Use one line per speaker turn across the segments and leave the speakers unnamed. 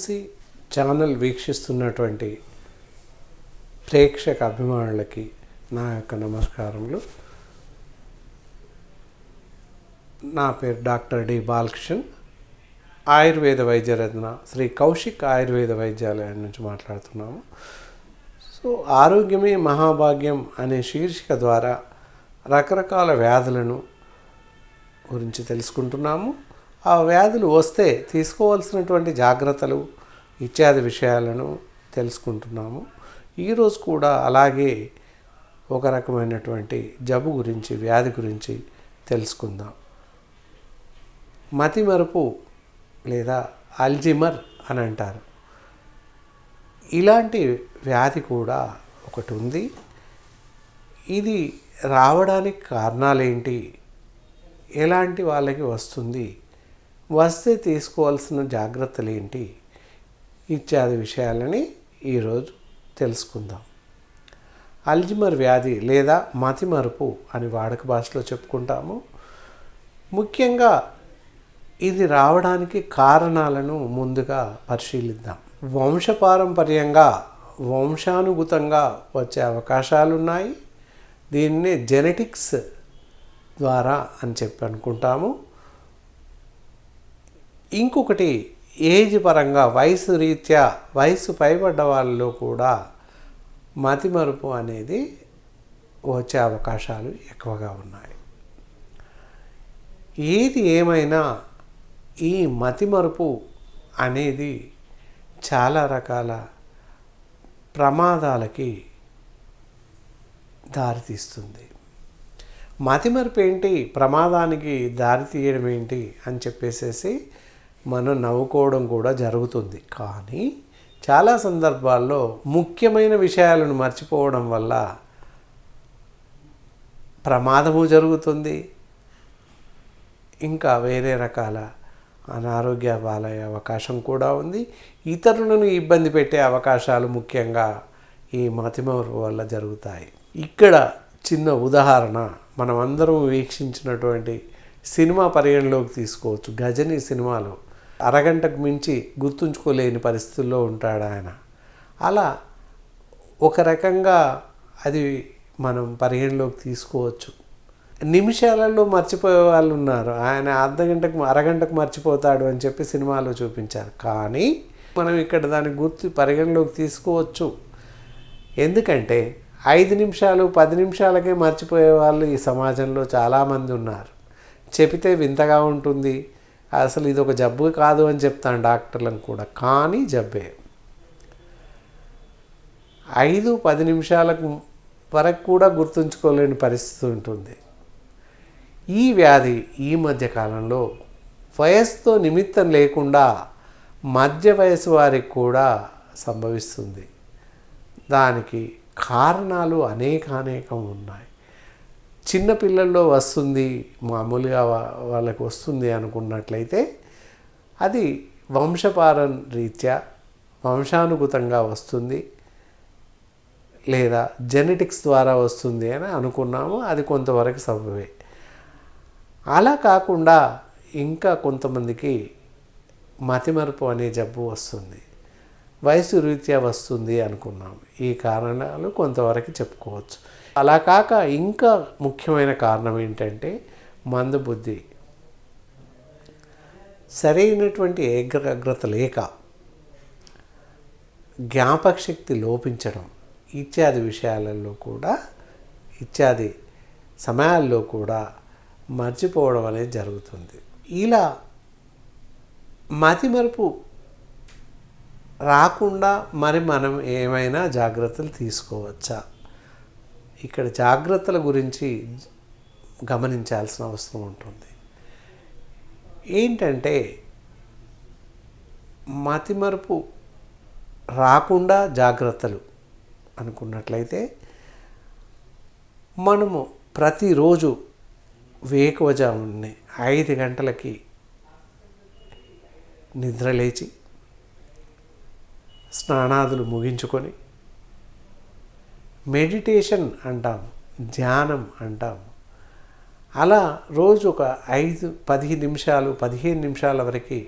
PMC channel వీక్షిస్తున్నటువంటి ప్రేక్షక అభిమానులకి నా యొక్క నమస్కారములు. నా పేరు డాక్టర్ డి బాలకృష్ణన్. ఆయుర్వేద వైద్యరత్న శ్రీ కౌశిక్ ఆయుర్వేద వైద్యాలయం నుంచి మాట్లాడుతున్నాము. సో ఆరోగ్యమే మహాభాగ్యం అనే శీర్షిక ద్వారా రకరకాల వ్యాధులను గురించి తెలుసుకుంటున్నాము. ఆ వ్యాధులు వస్తే తీసుకోవాల్సినటువంటి జాగ్రత్తలు ఇత్యాది విషయాలను తెలుసుకుంటున్నాము. ఈరోజు కూడా అలాగే ఒక రకమైనటువంటి జబ్బు గురించి వ్యాధి గురించి తెలుసుకుందాం. మతిమరుపు లేదా అల్జిమర్ అని అంటారు. ఇలాంటి వ్యాధి కూడా ఒకటి ఉంది. ఇది రావడానికి కారణాలేంటి? ఎలాంటి వాళ్ళకి వస్తుంది? వస్తే తీసుకోవాల్సిన జాగ్రత్తలు ఏంటి ఇత్యాది విషయాలని ఈరోజు తెలుసుకుందాం. అల్జిమర్ వ్యాధి లేదా మతిమరుపు అని వాడక భాషలో చెప్పుకుంటాము. ముఖ్యంగా ఇది రావడానికి కారణాలను ముందుగా పరిశీలిద్దాం. వంశపారంపర్యంగా వంశానుగతంగా వచ్చే అవకాశాలు ఉన్నాయి దీన్నే జెనెటిక్స్ ద్వారా అని చెప్పి అనుకుంటాము. ఇంకొకటి ఏజ్ పరంగా వయసు రీత్యా వయసు పైబడ్డ వాళ్ళలో కూడా మతిమరుపు అనేది వచ్చే అవకాశాలు ఎక్కువగా ఉన్నాయి. ఏది ఏమైనా ఈ మతిమరుపు అనేది చాలా రకాల ప్రమాదాలకి దారితీస్తుంది. మతిమరుపు ఏంటి ప్రమాదానికి దారి తీయడం ఏంటి అని చెప్పేసేసి మనం నవ్వుకోవడం కూడా జరుగుతుంది. కానీ చాలా సందర్భాల్లో ముఖ్యమైన విషయాలను మర్చిపోవడం వల్ల ప్రమాదము జరుగుతుంది. ఇంకా వేరే రకాల అనారోగ్య పాలయ్యే అవకాశం కూడా ఉంది. ఇతరులను ఇబ్బంది పెట్టే అవకాశాలు ముఖ్యంగా ఈ మతిమరుపు వల్ల జరుగుతాయి. ఇక్కడ చిన్న ఉదాహరణ మనమందరం వీక్షించినటువంటి సినిమా పరిగణలోకి తీసుకోవచ్చు. గజని సినిమాలో అరగంటకు మించి గుర్తుంచుకోలేని పరిస్థితుల్లో ఉంటాడు ఆయన. అలా ఒక రకంగా అది మనం పరిగణలోకి తీసుకోవచ్చు. నిమిషాలలో మర్చిపోయే వాళ్ళు ఉన్నారు. ఆయన అర్ధ గంటకు అరగంటకు మర్చిపోతాడు అని చెప్పి సినిమాలో చూపించారు. కానీ మనం ఇక్కడ దాన్ని గుర్తు పరిగణలోకి తీసుకోవచ్చు. ఎందుకంటే ఐదు నిమిషాలు పది నిమిషాలకే మర్చిపోయే వాళ్ళు ఈ సమాజంలో చాలామంది ఉన్నారు. చెబితే వింతగా ఉంటుంది. అసలు ఇది ఒక జబ్బు కాదు అని చెప్తాను డాక్టర్లను కూడా. కానీ జబ్బే. ఐదు పది నిమిషాలకు వరకు కూడా గుర్తుంచుకోలేని పరిస్థితి ఉంటుంది. ఈ వ్యాధి ఈ మధ్య కాలంలో వయస్సుతో నిమిత్తం లేకుండా మధ్య వయసు వారికి కూడా సంభవిస్తుంది. దానికి కారణాలు అనేకానేకం ఉన్నాయి. చిన్నపిల్లల్లో వస్తుంది మామూలుగా వాళ్ళకి వస్తుంది అనుకున్నట్లయితే అది వంశపారం రీత్యా వంశానుగతంగా వస్తుంది లేదా జెనెటిక్స్ ద్వారా వస్తుంది అని అనుకున్నాము అది కొంతవరకు సబబే. అలా కాకుండా ఇంకా కొంతమందికి మతిమరుపు అనే జబ్బు వస్తుంది వయసు రీత్యా వస్తుంది అనుకున్నాం ఈ కారణాలు కొంతవరకు చెప్పుకోవచ్చు. అలా కాక ఇంకా ముఖ్యమైన కారణం ఏంటంటే మందబుద్ధి సరైనటువంటి ఏకాగ్రత లేక జ్ఞాపకశక్తి లోపించడం ఇత్యాది విషయాలలో కూడా ఇత్యాది సమయాల్లో కూడా మర్చిపోవడం అనేది జరుగుతుంది. ఇలా మతిమరుపు రాకుండా మరి మనం ఏమైనా జాగ్రత్తలు తీసుకోవచ్చా? ఇక్కడ జాగ్రత్తల గురించి గమనించాల్సిన అవసరం ఉంటుంది. ఏంటంటే మతిమరుపు రాకుండా జాగ్రత్తలు అనుకున్నట్లయితే మనము ప్రతిరోజు వేకువజామునే ఐదు గంటలకి నిద్రలేచి స్నానాదులు ముగించుకొని మెడిటేషన్ అంటాం ధ్యానం అంటాం. అలా రోజు ఒక ఐదు పదిహేను నిమిషాలు పదిహేను నిమిషాల వరకు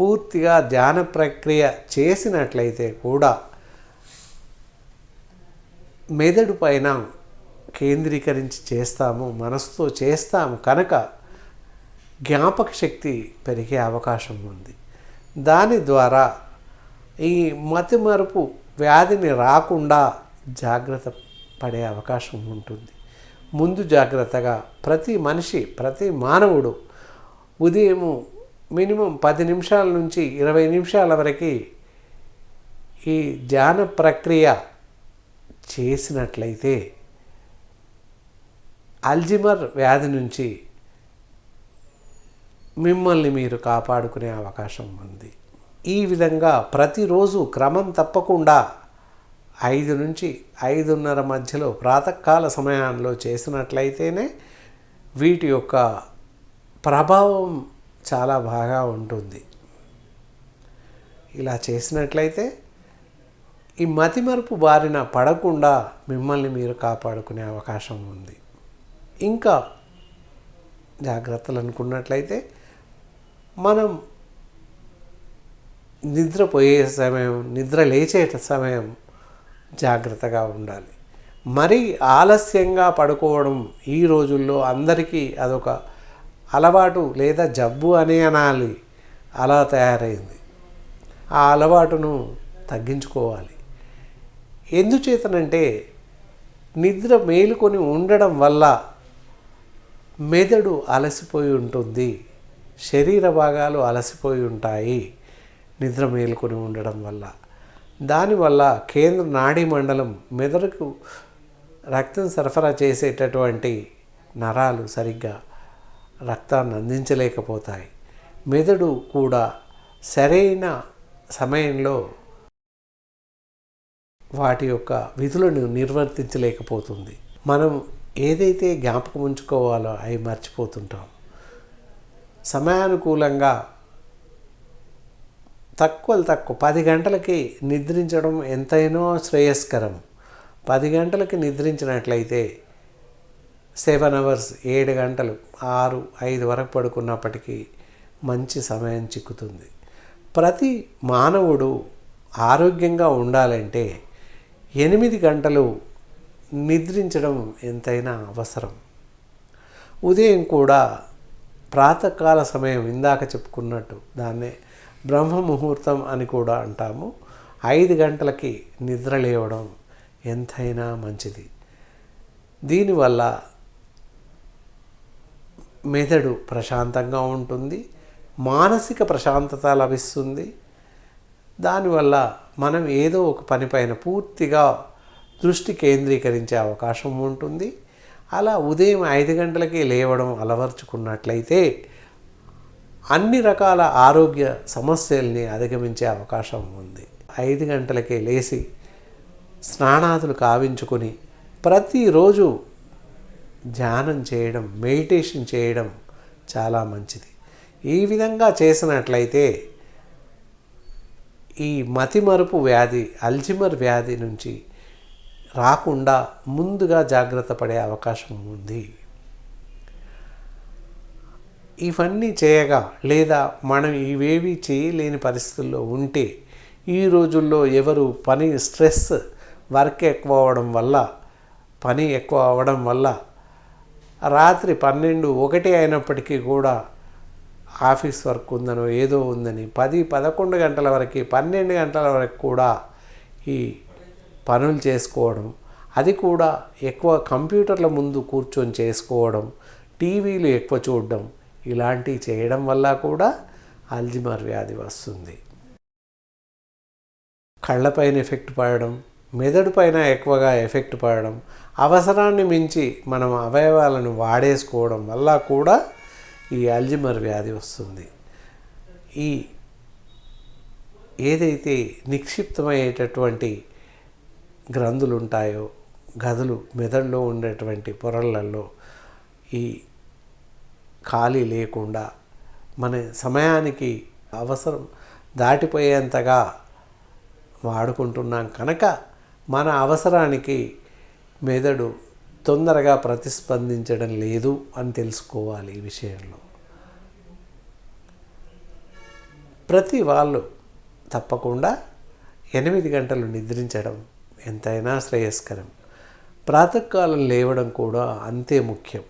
పూర్తిగా ధ్యాన ప్రక్రియ చేసినట్లయితే కూడా మెదడు పైన కేంద్రీకరించి చేస్తాము మనసుతో చేస్తాము కనుక జ్ఞాపక శక్తి పెరిగే అవకాశం ఉంది. దాని ద్వారా ఈ మతిమరుపు వ్యాధిని రాకుండా జాగ్రత్త పడే అవకాశం ఉంటుంది. ముందు జాగ్రత్తగా ప్రతి మనిషి ప్రతి మానవుడు ఉదయము మినిమం పది నిమిషాల నుంచి ఇరవై నిమిషాల వరకు ఈ ధ్యాన ప్రక్రియ చేసినట్లయితే అల్జిమర్ వ్యాధి నుంచి మిమ్మల్ని మీరు కాపాడుకునే అవకాశం ఉంది. ఈ విధంగా ప్రతిరోజు క్రమం తప్పకుండా ఐదు నుంచి ఐదున్నర మధ్యలో ప్రాతకాల సమయంలో చేసినట్లయితేనే వీటి యొక్క ప్రభావం చాలా బాగా ఉంటుంది. ఇలా చేసినట్లయితే ఈ మతిమరుపు బారిన పడకుండా మిమ్మల్ని మీరు కాపాడుకునే అవకాశం ఉంది. ఇంకా జాగ్రత్తలు అనుకున్నట్లయితే మనం నిద్రపోయే సమయం నిద్ర లేచే సమయం జాగ్రత్తగా ఉండాలి. మరి ఆలస్యంగా పడుకోవడం ఈ రోజుల్లో అందరికీ అదొక అలవాటు లేదా జబ్బు అనే అనాలి. అలా తయారైంది. ఆ అలవాటును తగ్గించుకోవాలి. ఎందుచేతనంటే నిద్ర మేలుకొని ఉండడం వల్ల మెదడు అలసిపోయి ఉంటుంది. శరీర భాగాలు అలసిపోయి ఉంటాయి. నిద్ర మేలుకొని ఉండడం వల్ల. దానివల్ల కేంద్ర నాడీ మండలం మెదడుకు రక్తం సరఫరా చేసేటటువంటి నరాలు సరిగ్గా రక్తాన్ని అందించలేకపోతాయి. మెదడు కూడా సరైన సమయంలో వాటి యొక్క విధులను నిర్వర్తించలేకపోతుంది. మనం ఏదైతే జ్ఞాపకం ఉంచుకోవాలో అవి మర్చిపోతుంటాం. సమయానుకూలంగా తక్కువ తక్కువ. పది గంటలకి నిద్రించడం ఎంతైనో శ్రేయస్కరం. పది గంటలకి నిద్రించినట్లయితే సెవెన్ అవర్స్ ఏడు గంటలు ఆరు ఐదు వరకు పడుకున్నప్పటికీ మంచి సమయం చిక్కుతుంది. ప్రతి మానవుడు ఆరోగ్యంగా ఉండాలంటే ఎనిమిది గంటలు నిద్రించడం ఎంతైనా అవసరం. ఉదయం కూడా ప్రాతకాల సమయం ఇందాక చెప్పుకున్నట్టు దాన్నే బ్రహ్మ ముహూర్తం అని కూడా అంటాము. ఐదు గంటలకి నిద్ర లేవడం ఎంతైనా మంచిది. దీనివల్ల మెదడు ప్రశాంతంగా ఉంటుంది మానసిక ప్రశాంతత లభిస్తుంది. దానివల్ల మనం ఏదో ఒక పనిపైన పూర్తిగా దృష్టి కేంద్రీకరించే అవకాశం ఉంటుంది. అలా ఉదయం ఐదు గంటలకే లేవడం అలవర్చుకున్నట్లయితే అన్ని రకాల ఆరోగ్య సమస్యల్ని అధిగమించే అవకాశం ఉంది. ఐదు గంటలకే లేచి స్నానాదులు కావించుకొని ప్రతిరోజు ధ్యానం చేయడం మెడిటేషన్ చేయడం చాలా మంచిది. ఈ విధంగా చేసినట్లయితే ఈ మతిమరుపు వ్యాధి అల్జిమర్ వ్యాధి నుంచి రాకుండా ముందుగా జాగ్రత్త పడే అవకాశం ఉంది. ఇవన్నీ చేయగా లేదా మనం ఇవేవి చేయలేని పరిస్థితుల్లో ఉంటే ఈ రోజుల్లో ఎవరు పని స్ట్రెస్ వర్క్ ఎక్కువ అవ్వడం వల్ల పని ఎక్కువ అవ్వడం వల్ల రాత్రి పన్నెండు ఒకటి అయినప్పటికీ కూడా ఆఫీస్ వర్క్ ఉందనో ఏదో ఉందని పది పదకొండు గంటల వరకు పన్నెండు గంటల వరకు కూడా ఈ పనులు చేసుకోవడం అది కూడా ఎక్కువ కంప్యూటర్ల ముందు కూర్చొని చేసుకోవడం టీవీలు ఎక్కువ చూడడం ఇలాంటివి చేయడం వల్ల కూడా అల్జిమర్ వ్యాధి వస్తుంది. కళ్ళపైన ఎఫెక్ట్ పడడం మెదడు పైన ఎక్కువగా ఎఫెక్ట్ పడడం అవసరాన్ని మించి మనం అవయవాలను వాడేసుకోవడం వల్ల కూడా ఈ అల్జిమర్ వ్యాధి వస్తుంది. ఈ ఏదైతే నిక్షిప్తమయ్యేటటువంటి గ్రంథులు ఉంటాయో గదులు మెదడులో ఉండేటువంటి పొరలలో ఈ ఖాళీ లేకుండా మన సమయానికి అవసరం దాటిపోయేంతగా వాడుకుంటున్నాం కనుక మన అవసరానికి మెదడు తొందరగా ప్రతిస్పందించడం లేదు అని తెలుసుకోవాలి ఈ విషయంలో. ప్రతి వాళ్ళు తప్పకుండా ఎనిమిది గంటలు నిద్రించడం ఎంతైనా శ్రేయస్కరం. ప్రాతకాలం లేవడం కూడా అంతే ముఖ్యం.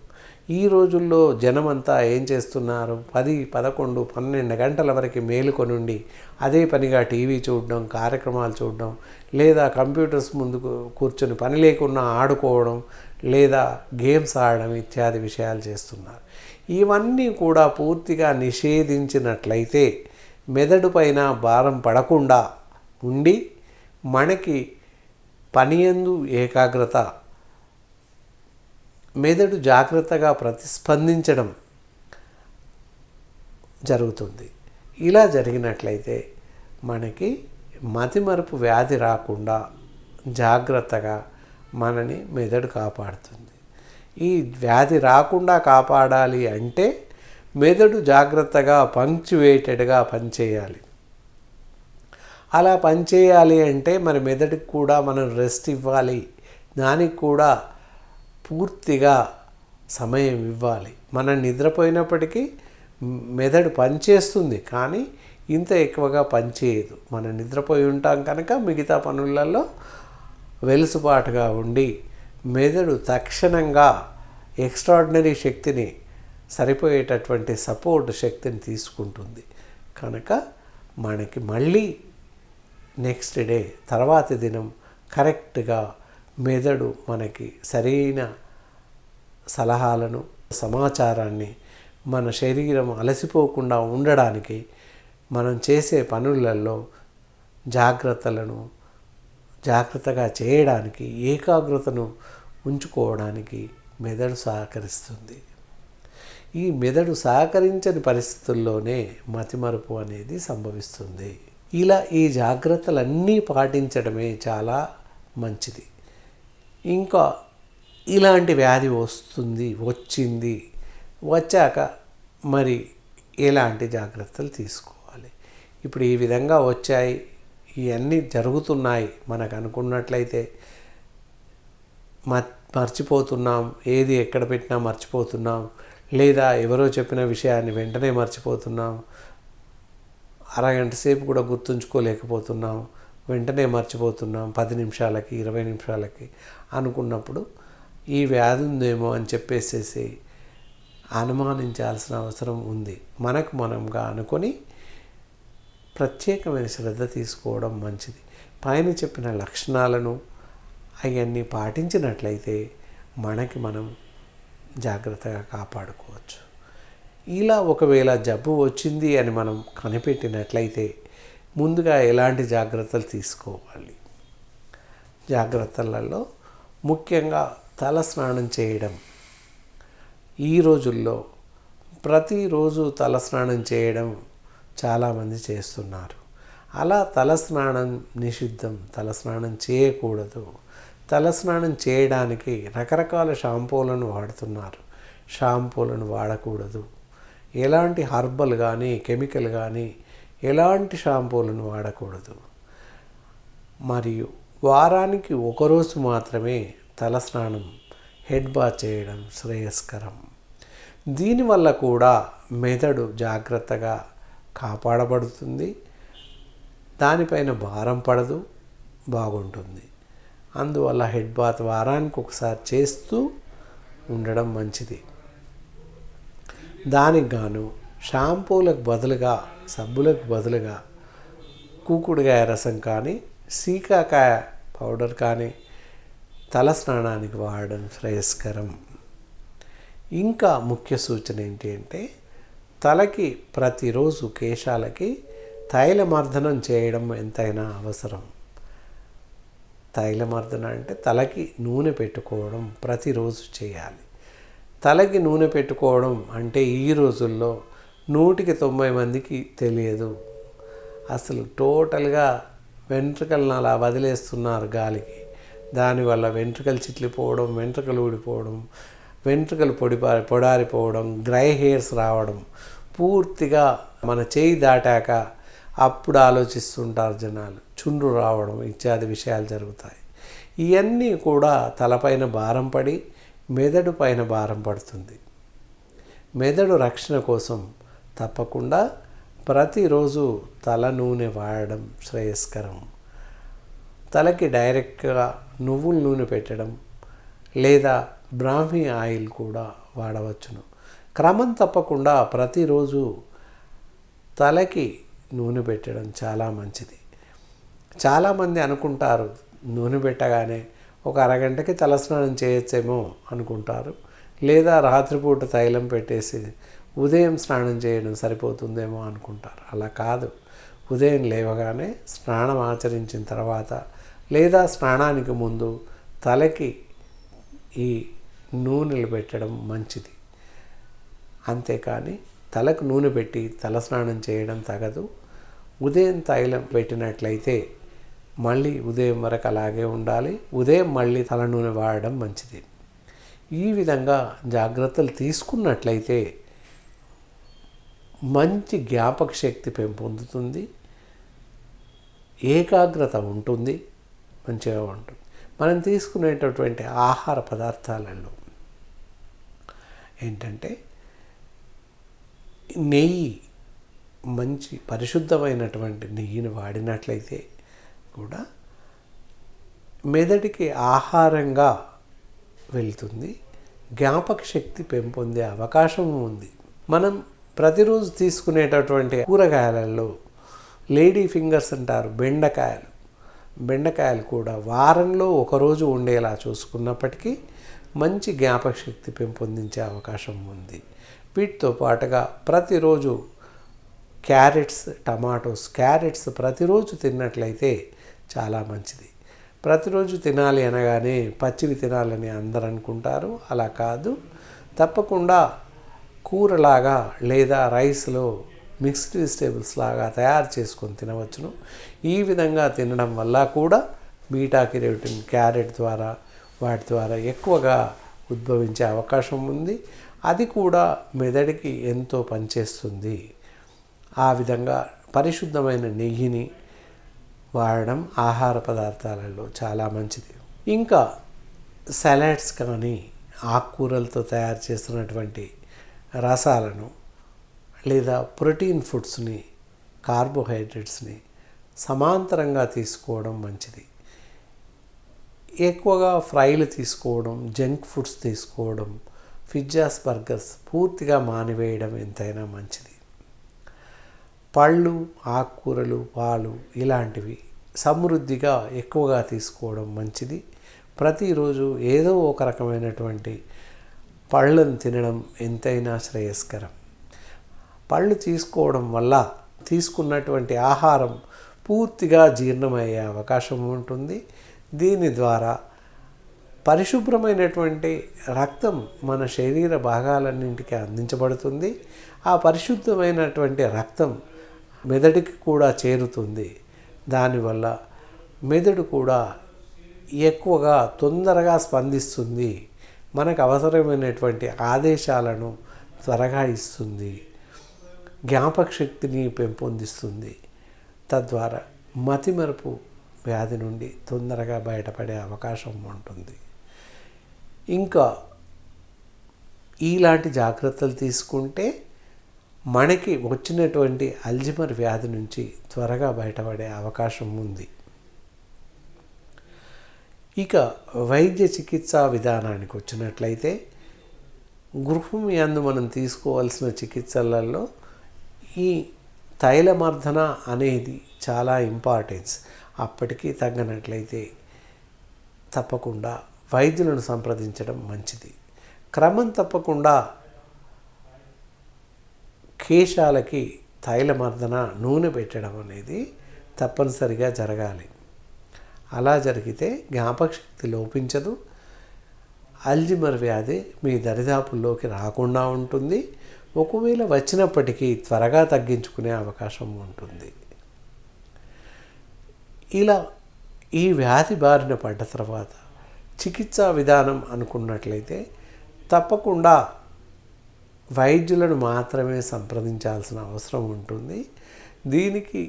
ఈ రోజుల్లో జనమంతా ఏం చేస్తున్నారు? పది పదకొండు పన్నెండు గంటల వరకు మేలుకొనుండి అదే పనిగా టీవీ చూడడం కార్యక్రమాలు చూడడం లేదా కంప్యూటర్స్ ముందుకు కూర్చొని పని లేకుండా ఆడుకోవడం లేదా గేమ్స్ ఆడడం ఇత్యాది విషయాలు చేస్తున్నారు. ఇవన్నీ కూడా పూర్తిగా నిషేధించినట్లయితే మెదడు పైన భారం పడకుండా ఉండి మనకి పనియందు ఏకాగ్రత మెదడు జాగ్రత్తగా ప్రతిస్పందించడం జరుగుతుంది. ఇలా జరిగినట్లయితే మనకి మతిమరుపు వ్యాధి రాకుండా జాగ్రత్తగా మనని మెదడు కాపాడుతుంది. ఈ వ్యాధి రాకుండా కాపాడాలి అంటే మెదడు జాగ్రత్తగా పంక్చువేటెడ్గా పనిచేయాలి. అలా పనిచేయాలి అంటే మరి మెదడుకి కూడా మనం రెస్ట్ ఇవ్వాలి. దానికి కూడా పూర్తిగా సమయం ఇవ్వాలి. మనం నిద్రపోయినప్పటికీ మెదడు పనిచేస్తుంది కానీ ఇంత ఎక్కువగా పనిచేయదు. మనం నిద్రపోయి ఉంటాం కనుక మిగతా పనులలో వెలుసుబాటుగా ఉండి మెదడు తక్షణంగా ఎక్స్ట్రాడినరీ శక్తిని సరిపోయేటటువంటి సపోర్ట్ శక్తిని తీసుకుంటుంది. కనుక మనకి మళ్ళీ నెక్స్ట్ డే తర్వాతి దినం కరెక్ట్గా మెదడు మనకి సరైన సలహాలను సమాచారాన్ని మన శరీరం అలసిపోకుండా ఉండడానికి మనం చేసే పనులలో జాగ్రత్తలను జాగ్రత్తగా చేయడానికి ఏకాగ్రతను ఉంచుకోవడానికి మెదడు సహకరిస్తుంది. ఈ మెదడు సహకరించని పరిస్థితుల్లోనే మతిమరుపు అనేది సంభవిస్తుంది. ఇలా ఈ జాగ్రత్తలన్నీ పాటించడమే చాలా మంచిది. ఇంకా ఇలాంటి వ్యాధి వస్తుంది వచ్చింది వచ్చాక మరి ఎలాంటి జాగ్రత్తలు తీసుకోవాలి? ఇప్పుడు ఈ విధంగా వచ్చాయి ఇవన్నీ జరుగుతున్నాయి మనకు అనుకున్నట్లయితే మర్చిపోతున్నాం ఏది ఎక్కడ పెట్టినా మర్చిపోతున్నాం లేదా ఎవరో చెప్పిన విషయాన్ని వెంటనే మర్చిపోతున్నాం అరగంట సేపు కూడా గుర్తుంచుకోలేకపోతున్నాం వెంటనే మర్చిపోతున్నాం పది నిమిషాలకి ఇరవై నిమిషాలకి అనుకున్నప్పుడు ఈ వ్యాధి ఉందేమో అని చెప్పేసేసి అనుమానించాల్సిన అవసరం ఉంది. మనకు మనంగా అనుకొని ప్రత్యేకమైన శ్రద్ధ తీసుకోవడం మంచిది. పైన చెప్పిన లక్షణాలను అవన్నీ పాటించినట్లయితే మనకి మనం జాగ్రత్తగా కాపాడుకోవచ్చు. ఇలా ఒకవేళ జబ్బు వచ్చింది అని మనం కనిపెట్టినట్లయితే ముందుగా ఎలాంటి జాగ్రత్తలు తీసుకోవాలి? జాగ్రత్తలలో ముఖ్యంగా తల స్నానం చేయడం. ఈ రోజుల్లో ప్రతిరోజు తల స్నానం చేయడం చాలామంది చేస్తున్నారు. అలా తల స్నానం నిషిద్ధం. తల స్నానం చేయకూడదు. తల స్నానం చేయడానికి రకరకాల షాంపూలను వాడుతున్నారు. షాంపూలను వాడకూడదు. ఎలాంటి హర్బల్ కానీ కెమికల్ కానీ ఎలాంటి షాంపూలను వాడకూడదు. మరియు వారానికి ఒకరోజు మాత్రమే తలస్నానం హెడ్ బాత్ చేయడం శ్రేయస్కరం. దీనివల్ల కూడా మెదడు జాగ్రత్తగా కాపాడబడుతుంది. దానిపైన భారం పడదు బాగుంటుంది. అందువల్ల హెడ్ బాత్ వారానికి ఒకసారి చేస్తూ ఉండడం మంచిది. దానికి గాను షాంపూలకు బదులుగా సబ్బులకు బదులుగా కూకుడుగాయ రసం కానీ సీకాకాయ పౌడర్ కానీ తల స్నానానికి వాడడం శ్రేయస్కరం. ఇంకా ముఖ్య సూచన ఏంటి అంటే తలకి ప్రతిరోజు కేశాలకి తైలమర్దనం చేయడం ఎంతైనా అవసరం. తైలమర్దన అంటే తలకి నూనె పెట్టుకోవడం ప్రతిరోజు చేయాలి. తలకి నూనె పెట్టుకోవడం అంటే ఈ రోజుల్లో నూటికి తొంభై మందికి తెలియదు. అసలు టోటల్గా వెంట్రుకలను అలా వదిలేస్తున్నారు గాలికి. దానివల్ల వెంట్రుకలు చిట్లిపోవడం వెంట్రుకలు ఊడిపోవడం వెంట్రుకలు పొడిపారి పొడారిపోవడం గ్రై హెయిర్స్ రావడం పూర్తిగా మన చేయి దాటాక అప్పుడు ఆలోచిస్తుంటారు జనాలు. చుండ్రు రావడం ఇత్యాది విషయాలు జరుగుతాయి. ఇవన్నీ కూడా తలపైన భారం పడి మెదడు పైన భారం పడుతుంది. మెదడు రక్షణ కోసం తప్పకుండా ప్రతిరోజు తల నూనె వాడడం శ్రేయస్కరం. తలకి డైరెక్ట్గా నువ్వుల నూనె పెట్టడం లేదా బ్రాహ్మీ ఆయిల్ కూడా వాడవచ్చును. క్రమం తప్పకుండా ప్రతిరోజు తలకి నూనె పెట్టడం చాలా మంచిది. చాలామంది అనుకుంటారు నూనె పెట్టగానే ఒక అరగంటకి తలస్నానం చేయొచ్చేమో అనుకుంటారు. లేదా రాత్రిపూట తైలం పెట్టేసి ఉదయం స్నానం చేయడం సరిపోతుందేమో అనుకుంటారు. అలా కాదు. ఉదయం లేవగానే స్నానం ఆచరించిన తర్వాత లేదా స్నానానికి ముందు తలకి ఈ నూనెలు పెట్టడం మంచిది. అంతేకాని తలకు నూనె పెట్టి తల స్నానం చేయడం తగదు. ఉదయం తైలం పెట్టినట్లయితే మళ్ళీ ఉదయం వరకు అలాగే ఉండాలి. ఉదయం మళ్ళీ తల నూనె వాడడం మంచిది. ఈ విధంగా జాగ్రత్తలు తీసుకున్నట్లయితే మంచి జ్ఞాపక శక్తి పెంపొందుతుంది. ఏకాగ్రత ఉంటుంది. మంచిగా ఉంటుంది. మనం తీసుకునేటటువంటి ఆహార పదార్థాలలో ఏంటంటే నెయ్యి మంచి పరిశుద్ధమైనటువంటి నెయ్యిని వాడినట్లయితే కూడా మెదడికి ఆహారంగా వెళ్తుంది జ్ఞాపక శక్తి పెంపొందే అవకాశం ఉంది. మనం ప్రతిరోజు తీసుకునేటటువంటి కూరగాయలలో లేడీ ఫింగర్స్ అంటారు బెండకాయలు. బెండకాయలు కూడా వారంలో ఒకరోజు ఉండేలా చూసుకున్నప్పటికీ మంచి జ్ఞాపక శక్తి పెంపొందించే అవకాశం ఉంది. వీటితో పాటుగా ప్రతిరోజు క్యారెట్స్ టమాటోస్ క్యారెట్స్ ప్రతిరోజు తిన్నట్లయితే చాలా మంచిది. ప్రతిరోజు తినాలి అనగానే పచ్చివి తినాలని అందరు అనుకుంటారు. అలా కాదు. తప్పకుండా కూరలాగా లేదా రైస్లో మిక్స్డ్ వెజిటేబుల్స్ లాగా తయారు చేసుకొని తినవచ్చును. ఈ విధంగా తినడం వల్ల కూడా బీటా కెరోటిన్ క్యారెట్ ద్వారా వాటి ద్వారా ఎక్కువగా ఉద్భవించే అవకాశం ఉంది. అది కూడా మెదడికి ఎంతో పనిచేస్తుంది. ఆ విధంగా పరిశుద్ధమైన నెయ్యిని వాడడం ఆహార పదార్థాలలో చాలా మంచిది. ఇంకా సలాడ్స్ కానీ ఆకుకూరలతో తయారు చేస్తున్నటువంటి రసాలను లేదా ప్రోటీన్ ఫుడ్స్ని కార్బోహైడ్రేట్స్ని సమాంతరంగా తీసుకోవడం మంచిది. ఎక్కువగా ఫ్రైలు తీసుకోవడం జంక్ ఫుడ్స్ తీసుకోవడం పిజ్జాస్ బర్గర్స్ పూర్తిగా మానివేయడం ఎంతైనా మంచిది. పళ్ళు ఆకుకూరలు పాలు ఇలాంటివి సమృద్ధిగా ఎక్కువగా తీసుకోవడం మంచిది. ప్రతిరోజు ఏదో ఒక రకమైనటువంటి పళ్ళను తినడం ఎంతైనా శ్రేయస్కరం. పళ్ళు తీసుకోవడం వల్ల తీసుకున్నటువంటి ఆహారం పూర్తిగా జీర్ణమయ్యే అవకాశం ఉంటుంది. దీని ద్వారా పరిశుభ్రమైనటువంటి రక్తం మన శరీర భాగాలన్నింటికి అందించబడుతుంది. ఆ పరిశుద్ధమైనటువంటి రక్తం మెదడుకి కూడా చేరుతుంది. దానివల్ల మెదడు కూడా ఎక్కువగా తొందరగా స్పందిస్తుంది. మనకు అవసరమైనటువంటి ఆదేశాలను త్వరగా ఇస్తుంది. జ్ఞాపక శక్తిని పెంపొందిస్తుంది. తద్వారా మతిమరుపు వ్యాధి నుండి తొందరగా బయటపడే అవకాశం ఉంటుంది. ఇంకా ఇలాంటి జాగ్రత్తలు తీసుకుంటే మనకి వచ్చినటువంటి అల్జిమర్ వ్యాధి నుంచి త్వరగా బయటపడే అవకాశం ఉంది. ఇక వైద్య చికిత్సా విధానానికి వచ్చినట్లయితే గృహం యందు మనం తీసుకోవాల్సిన చికిత్సలలో ఈ తైలమర్దన అనేది చాలా ఇంపార్టెన్స్. అప్పటికీ తగ్గనట్లయితే తప్పకుండా వైద్యులను సంప్రదించడం మంచిది. క్రమం తప్పకుండా కేశాలకి తైలమర్దన నూనె పెట్టడం అనేది తప్పనిసరిగా జరగాలి. అలా జరిగితే జ్ఞాపకశక్తి లోపించదు. అల్జిమర్ వ్యాధి మీ దరిదాపుల్లోకి రాకుండా ఉంటుంది. ఒకవేళ వచ్చినప్పటికీ త్వరగా తగ్గించుకునే అవకాశం ఉంటుంది. ఇలా ఈ వ్యాధి బారిన పడ్డ తర్వాత చికిత్సా విధానం అనుకున్నట్లయితే తప్పకుండా వైద్యులను మాత్రమే సంప్రదించాల్సిన అవసరం ఉంటుంది. దీనికి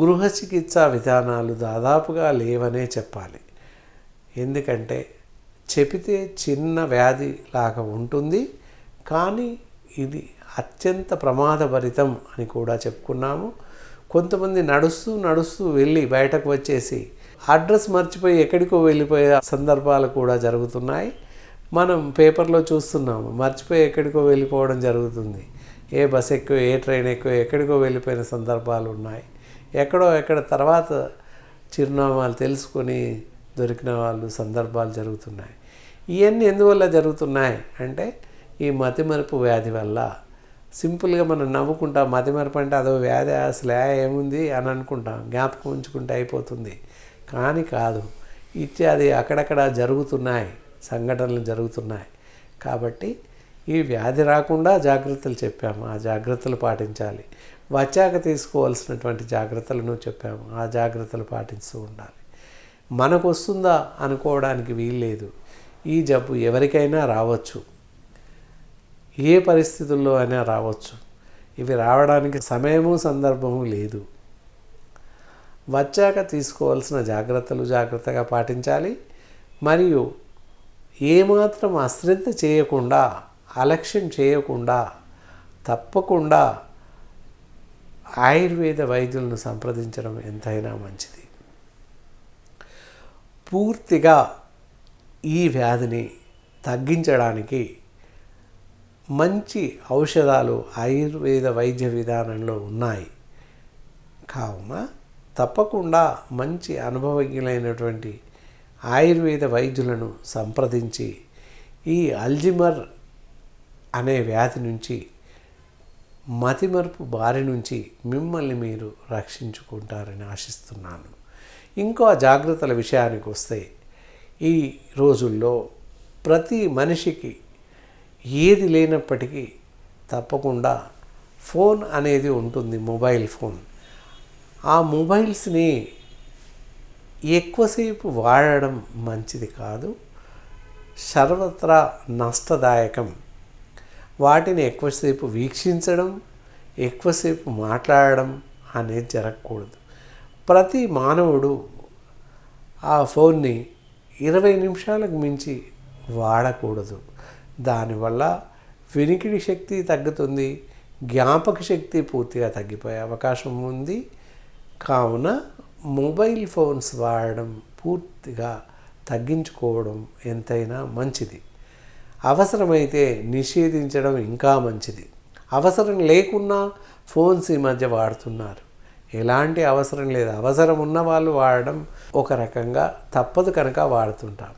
గృహ చికిత్సా విధానాలు దాదాపుగా లేవనే చెప్పాలి. ఎందుకంటే చెపితే చిన్న వ్యాధి లాగా ఉంటుంది. కానీ ఇది అత్యంత ప్రమాదభరితం అని కూడా చెప్పుకున్నాము. కొంతమంది నడుస్తూ నడుస్తూ వెళ్ళి బయటకు వచ్చేసి అడ్రస్ మర్చిపోయి ఎక్కడికో వెళ్ళిపోయే సందర్భాలు కూడా జరుగుతున్నాయి. మనం పేపర్లో చూస్తున్నాము మర్చిపోయి ఎక్కడికో వెళ్ళిపోవడం జరుగుతుంది. ఏ బస్ ఎక్కువ ఏ ట్రైన్ ఎక్కువ ఎక్కడికో వెళ్ళిపోయిన సందర్భాలు ఉన్నాయి. ఎక్కడో ఎక్కడ తర్వాత చిరునామాలు తెలుసుకొని దొరికిన వాళ్ళు సందర్భాలు జరుగుతున్నాయి. ఇవన్నీ ఎందువల్ల జరుగుతున్నాయి అంటే ఈ మతిమరుపు వ్యాధి వల్ల. సింపుల్గా మనం నవ్వుకుంటాం మతిమరుపు అంటే అదో వ్యాధి అసలు ఏముంది అని అనుకుంటాం జ్ఞాపకం ఉంచుకుంటే అయిపోతుంది. కానీ కాదు ఇత్యాది అక్కడక్కడ జరుగుతున్నాయి. సంఘటనలు జరుగుతున్నాయి. కాబట్టి ఈ వ్యాధి రాకుండా జాగ్రత్తలు చెప్పాము. ఆ జాగ్రత్తలు పాటించాలి. వచ్చాక తీసుకోవాల్సినటువంటి జాగ్రత్తలను చెప్పాము. ఆ జాగ్రత్తలు పాటిస్తూ ఉండాలి. మనకు వస్తుందా అనుకోవడానికి వీల్లేదు. ఈ జబ్బు ఎవరికైనా రావచ్చు. ఏ పరిస్థితుల్లో అయినా రావచ్చు. ఇవి రావడానికి సమయము సందర్భము లేదు. వచ్చాక తీసుకోవాల్సిన జాగ్రత్తలు జాగ్రత్తగా పాటించాలి. మరియు ఏమాత్రం అశ్రద్ధ చేయకుండా అలక్ష్యం చేయకుండా తప్పకుండా ఆయుర్వేద వైద్యులను సంప్రదించడం ఎంతైనా మంచిది. పూర్తిగా ఈ వ్యాధిని తగ్గించడానికి మంచి ఔషధాలు ఆయుర్వేద వైద్య విధానంలో ఉన్నాయి. కావున తప్పకుండా మంచి అనుభవజ్ఞులైనటువంటి ఆయుర్వేద వైద్యులను సంప్రదించి ఈ అల్జిమర్ అనే వ్యాధి నుంచి మతిమరుపు బారి నుంచి మిమ్మల్ని మీరు రక్షించుకుంటారని ఆశిస్తున్నాను. ఇంకో జాగ్రత్తల విషయానికి వస్తే ఈ రోజుల్లో ప్రతి మనిషికి ఏది లేనప్పటికీ తప్పకుండా ఫోన్ అనేది ఉంటుంది మొబైల్ ఫోన్. ఆ మొబైల్స్ని ఎక్కువసేపు వాడడం మంచిది కాదు. సర్వత్రా నష్టదాయకం. వాటిని ఎక్కువసేపు వీక్షించడం ఎక్కువసేపు మాట్లాడడం అనేది జరగకూడదు. ప్రతి మానవుడు ఆ ఫోన్ని ఇరవై నిమిషాలకు మించి వాడకూడదు. దానివల్ల వినికిడి శక్తి తగ్గుతుంది జ్ఞాపక శక్తి పూర్తిగా తగ్గిపోయే అవకాశం ఉంది. కావున మొబైల్ ఫోన్స్ వాడడం పూర్తిగా తగ్గించుకోవడం ఎంతైనా మంచిది. అవసరమైతే నిషేధించడం ఇంకా మంచిది. అవసరం లేకున్నా ఫోన్స్ ఈ మధ్య వాడుతున్నారు. ఎలాంటి అవసరం లేదు. అవసరం ఉన్న వాళ్ళు వాడడం ఒక రకంగా తప్పదు కనుక వాడుతుంటాం.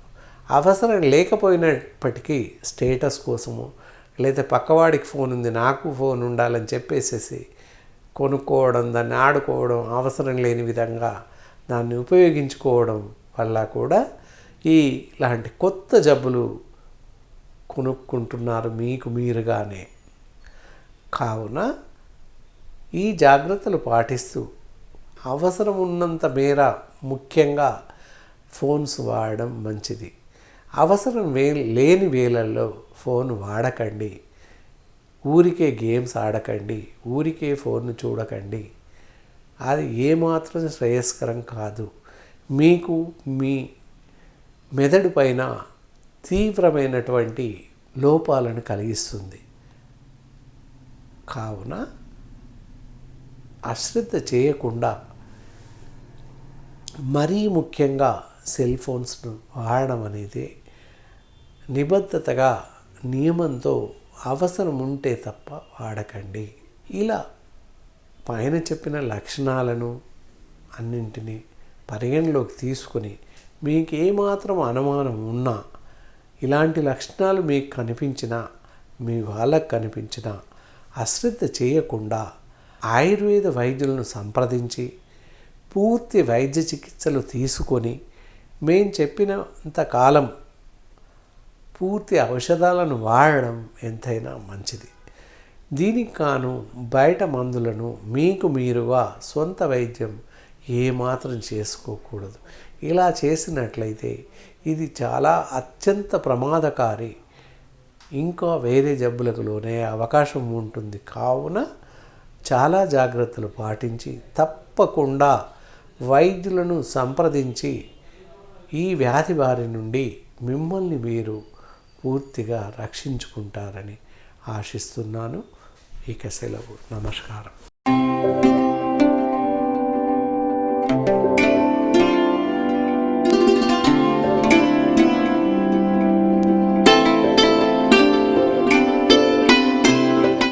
అవసరం లేకపోయినప్పటికీ స్టేటస్ కోసము లేదా పక్కవాడికి ఫోన్ ఉంది నాకు ఫోన్ ఉండాలని చెప్పేసేసి కొనుక్కోవడం దాన్ని ఆడుకోవడం అవసరం లేని విధంగా దాన్ని ఉపయోగించుకోవడం వల్ల కూడా ఈ ఇలాంటి కొత్త జబ్బులు కొనుక్కుంటున్నారు మీకు మీరుగానే. కావున ఈ జాగ్రత్తలు పాటిస్తూ అవసరం ఉన్నంత మేర ముఖ్యంగా ఫోన్స్ వాడడం మంచిది. అవసరం వే లేని వేళల్లో ఫోన్ వాడకండి. ఊరికే గేమ్స్ ఆడకండి ఊరికే ఫోన్ చూడకండి. అది ఏమాత్రం శ్రేయస్కరం కాదు. మీకు మీ మెదడు పైన తీవ్రమైనటువంటి లోపాలను కలిగిస్తుంది. కావున అశ్రద్ధ చేయకుండా మరీ ముఖ్యంగా సెల్ ఫోన్స్ను వాడడం అనేది నిబద్ధతగా నియమంతో అవసరం ఉంటే తప్ప వాడకండి. ఇలా పైన చెప్పిన లక్షణాలను అన్నింటినీ పరిగణలోకి తీసుకొని మీకు ఏమాత్రం అనుమానం ఉన్నా ఇలాంటి లక్షణాలు మీకు కనిపించినా మీ వాళ్ళకు కనిపించినా అశ్రద్ధ చేయకుండా ఆయుర్వేద వైద్యులను సంప్రదించి పూర్తి వైద్య చికిత్సలు తీసుకొని మేము చెప్పినంత కాలం పూర్తి ఔషధాలను వాడడం ఎంతైనా మంచిది. దీనికి కాను బయట మందులను మీకు మీరుగా సొంత వైద్యం ఏమాత్రం చేసుకోకూడదు. ఇలా చేసినట్లయితే ఇది చాలా అత్యంత ప్రమాదకారి. ఇంకా వేరే జబ్బులకు లోనే అవకాశం ఉంటుంది. కావున చాలా జాగ్రత్తలు పాటించి తప్పకుండా వైద్యులను సంప్రదించి ఈ వ్యాధి బారి నుండి మిమ్మల్ని మీరు పూర్తిగా రక్షించుకుంటారని ఆశిస్తున్నాను. ఇక సెలవు. నమస్కారం.